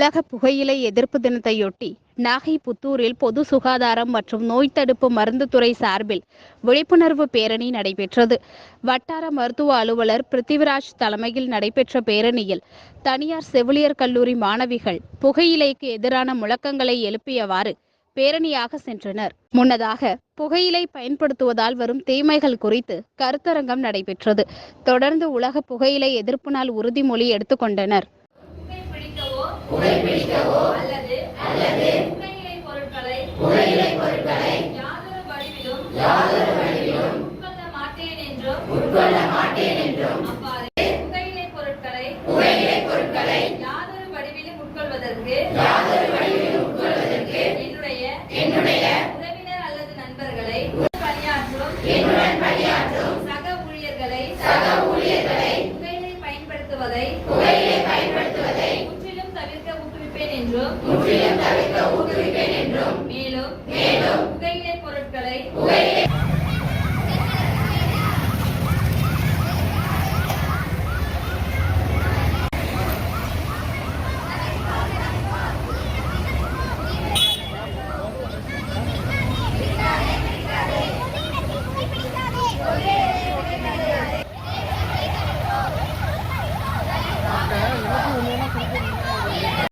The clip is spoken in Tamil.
உலக புகையிலை எதிர்ப்பு தினத்தையொட்டி நாகை புத்தூரில் பொது சுகாதாரம் மற்றும் நோய் தடுப்பு மருந்து துறை சார்பில் விழிப்புணர்வு பேரணி நடைபெற்றது. வட்டார மருத்துவ அலுவலர் பிருத்திவிராஜ் தலைமையில் நடைபெற்ற பேரணியில் தனியார் செவிலியர் கல்லூரி மாணவிகள் புகையிலைக்கு எதிரான முழக்கங்களை எழுப்பியவாறு பேரணியாக சென்றனர். முன்னதாக புகையிலை பயன்படுத்துவதால் வரும் தீமைகள் குறித்து கருத்தரங்கம் நடைபெற்றது. தொடர்ந்து உலக புகையிலை எதிர்ப்பு நாள் உறுதிமொழி எடுத்துக்கொண்டனர். புகைப்பிடிக்கவோ அல்லது அல்லது புகையிலை பொருட்களை புகையிலை பொருட்களை யாதொரு வடிவிலும் யாதொரு வடிவிலும் உட்கொள்ள மாட்டேன் என்றும் உட்கொள்ள மாட்டேன் என்றும் அவ்வாறு புகையிலை பொருட்களை புகையிலை பொருட்களை யாதொரு வடிவிலும் உட்கொள்வதற்கு யாதொரு வடிவிலும் உட்கொள்வதற்கு என்னுடைய என்னுடைய உறவினர் அல்லது நண்பர்களை பணியாற்றும் என்னுடன் பணியாற்றும் சக ஊழியர்களை சக ஊழியர்களை புகையிலை பயன்படுத்துவதை முற்றிலும் தவிர்க்க ஊக்குவிப்பேன் என்றும் முற்றிலும் தவிர்க்க ஊக்குவிப்பேன் என்றும் மேலும் மேலும் புகையிலை பொருட்களை